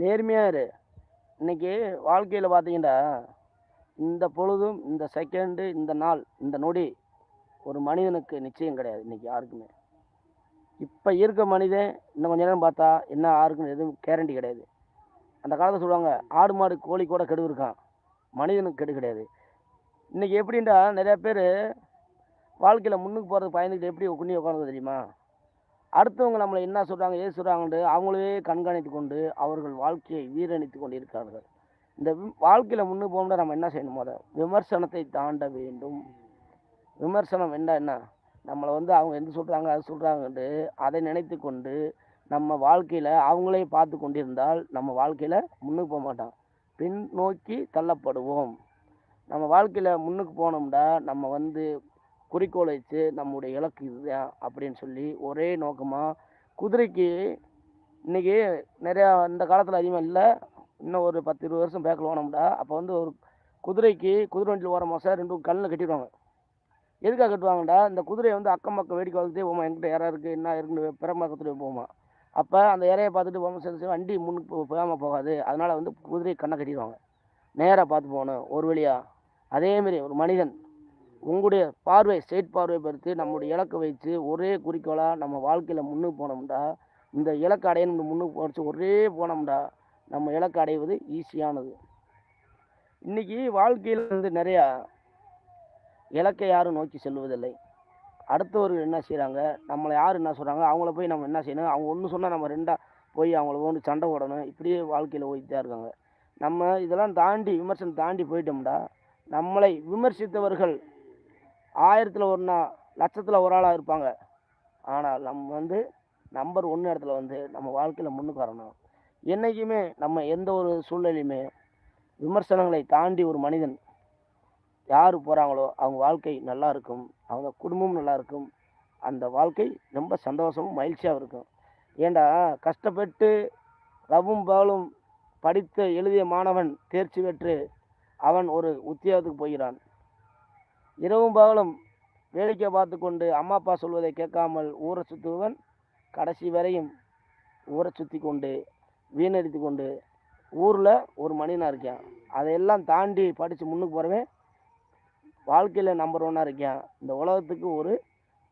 நேர்மையாக இரு. இன்னைக்கு வாழ்க்கையில் பார்த்தீங்கன்னா, இந்த பொழுதும், இந்த செகண்டு, இந்த நாள், இந்த நொடி ஒரு மனிதனுக்கு நிச்சயம் கிடையாது. இன்னைக்கு யாருக்குமே. இப்போ இருக்க மனிதன் இன்னும் கொஞ்ச நேரம் பார்த்தா என்ன ஆருக்குன்னு எதுவும் கேரண்டி கிடையாது. அந்த காலத்தில் சொல்லுவாங்க, ஆடு, மாடு, கோழி கூட கெடு இருக்கான். மனிதனுக்கு கெடு கிடையாது. இன்னைக்கு எப்படின்டா நிறையா பேர் வாழ்க்கையில் முன்னுக்கு போகிறது பயந்துக்கிட்டு எப்படி குனிய உட்காந்து தெரியுமா? அடுத்தவங்க நம்மளை என்ன சொல்கிறாங்க ஏது சொல்றாங்கன்ட்டு அவங்களே கண்காணித்து கொண்டு அவர்கள் வாழ்க்கையை வீரணித்து கொண்டு இருக்கிறார்கள் இந்த வாழ்க்கையில் முன்னு முன்னுக்கு போகணும்னா நம்ம என்ன செய்யணும் மொத? விமர்சனத்தை தாண்ட வேண்டும். விமர்சனம் என்ன என்ன? நம்மளை வந்து அவங்க எது சொல்கிறாங்க அது சொல்கிறாங்கன்ட்டு அதை நினைத்து கொண்டு நம்ம வாழ்க்கையில் அவங்களே பார்த்து கொண்டிருந்தால், நம்ம வாழ்க்கையில் முன்னுக்கு போக மாட்டோம் பின் நோக்கி தள்ளப்படுவோம். நம்ம வாழ்க்கையில் முன்னுக்கு போனோம்னா நம்ம வந்து குறிக்கோள் வச்சு நம்முடைய இலக்கு இதுதான் அப்படின்னு சொல்லி ஒரே நோக்கமாக குதிரைக்கு இன்னைக்கு நிறையா இந்த காலத்தில் அதிகமாக இல்லை. இன்னும் ஒரு 10, 20 வருஷம் பேக்கில் போனோம்டா, அப்போ வந்து ஒரு குதிரைக்கு குதிரை வண்டியில் ஓரம் மாதம் ரெண்டும் கல்லில் கட்டிடுவாங்க. எதுக்காக கட்டுவாங்கடா, இந்த குதிரையை வந்து அக்கம் பக்கம் வேடிக்கை பார்த்துட்டே போமா. எங்கிட்ட இறை இருக்குது என்ன இருக்குன்னு பெரம்பக்கத்துல போமா. அப்போ அந்த இறையை பார்த்துட்டு போமா சரி, வண்டி முன்னுக்கு போகாமல் போகாது. அதனால வந்து குதிரையை கண்ணை கட்டிடுவாங்க. நேராக பார்த்து போகணும். ஒரு வழியாக அதேமாரி ஒரு மனிதன் உங்களுடைய பார்வை ஸ்டேட் பார்வை பொறுத்து நம்முடைய இலக்கை வைத்து ஒரே குறிக்கோளாக நம்ம வாழ்க்கையில் முன்னுக்கு போனோம்டா, இந்த இலக்கு அடையணும் முன்னுக்கு போச்சு ஒரே போனோம்டா, நம்ம இலக்க அடைவது ஈஸியானது. இன்றைக்கி வாழ்க்கையில் வந்து நிறையா இலக்கை யாரும் நோக்கி செல்வதில்லை. அடுத்தவர்கள் என்ன செய்கிறாங்க நம்மளை யார் என்ன சொல்கிறாங்க அவங்கள போய் நம்ம என்ன செய்யணும், அவங்க ஒன்று சொன்னால் நம்ம ரெண்டாக போய் அவங்கள போய் சண்டை போடணும். இப்படியே வாழ்க்கையில் ஓடிட்டு தான் இருக்காங்க. நம்ம இதெல்லாம் தாண்டி விமர்சனம் தாண்டி போயிட்டோம்டா, நம்மளை விமர்சித்தவர்கள் ஆயிரத்தில் ஒரு நாள் லட்சத்தில் ஒரு ஆளாக இருப்பாங்க. ஆனால் நம்ம வந்து நம்பர் ஒன்று இடத்துல வந்து நம்ம வாழ்க்கையில் முன்னுக்கு வரணும். என்னைக்குமே நம்ம எந்த ஒரு சூழ்நிலையுமே விமர்சனங்களை தாண்டி ஒரு மனிதன் யார் போகிறாங்களோ அவங்க வாழ்க்கை நல்லா இருக்கும். அவங்க குடும்பமும் நல்லா இருக்கும். அந்த வாழ்க்கை ரொம்ப சந்தோஷமும், மகிழ்ச்சியாகவும் இருக்கும். ஏண்டா கஷ்டப்பட்டு ரவும் பகலும் படித்து எழுதிய மாணவன் தேர்ச்சி பெற்று அவன் ஒரு உத்தியோகத்துக்கு போகிறான். இரவும் பகலும் வேடிக்கை பார்த்து கொண்டு அம்மா, அப்பா சொல்வதை கேட்காமல் ஊரை சுற்றுவன் கடைசி வரையும் ஊரை சுற்றி கொண்டு, வீணடித்து கொண்டு ஊரில் ஒரு மனிதனாக இருக்கான். அதையெல்லாம் தாண்டி படித்து முன்னுக்கு போகிறவன் வாழ்க்கையில் நம்பர் ஒன்னாக இருக்கான். இந்த உலகத்துக்கு ஒரு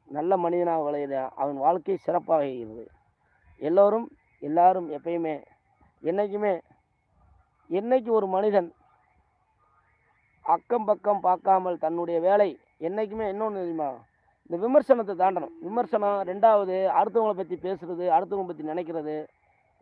நல்ல மனிதனாக விளையிறான். அவன் வாழ்க்கை சிறப்பாக இருக்கிறது. எல்லோரும் எல்லாரும் எப்பயுமே என்னைக்குமே என்னைக்கு ஒரு மனிதன் அக்கம் பக்கம் பார்க்காமல் தன்னுடைய வேலை என்றைக்குமே இன்னொன்று தெரியுமா? இந்த விமர்சனத்தை தாண்டணும். விமர்சனம் ரெண்டாவது அடுத்தவங்களை பற்றி பேசுகிறது அடுத்தவங்க பற்றி நினைக்கிறது.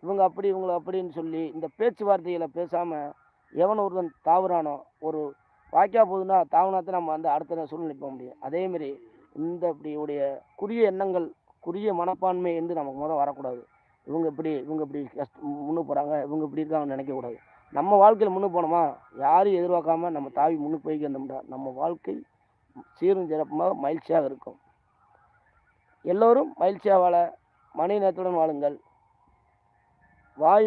இவங்க அப்படி, இவங்க அப்படின்னு சொல்லி இந்த பேச்சுவார்த்தைகளை பேசாமல் எவன் ஒருவன் தாவுறானோ, ஒரு வாய்க்கா போகுதுன்னா தாவுனா நம்ம வந்து அடுத்த சூழ்நிலை போக முடியும். அதேமாரி இந்த இப்படியுடைய குறுகிய எண்ணங்கள், குறுகிய மனப்பான்மை வந்து நமக்கு முதல் வரக்கூடாது. இவங்க இப்படி, இவங்க இப்படி கஷ்ட முன்னு போகிறாங்க இவங்க இப்படி இருக்காங்கன்னு நினைக்கக்கூடாது. நம்ம வாழ்க்கையில முன்னுக்கு போனோமா, யாரையும் எதிர்பார்க்காம நம்ம தாவி முன்னுக்கு போய்க்கு வந்தோம்டா நம்ம வாழ்க்கை சீரும் சிறப்புமாக மகிழ்ச்சியாக இருக்கும். எல்லோரும் மகிழ்ச்சியா வாழ மனித நேரத்துடன் வாழுங்கள். வாய்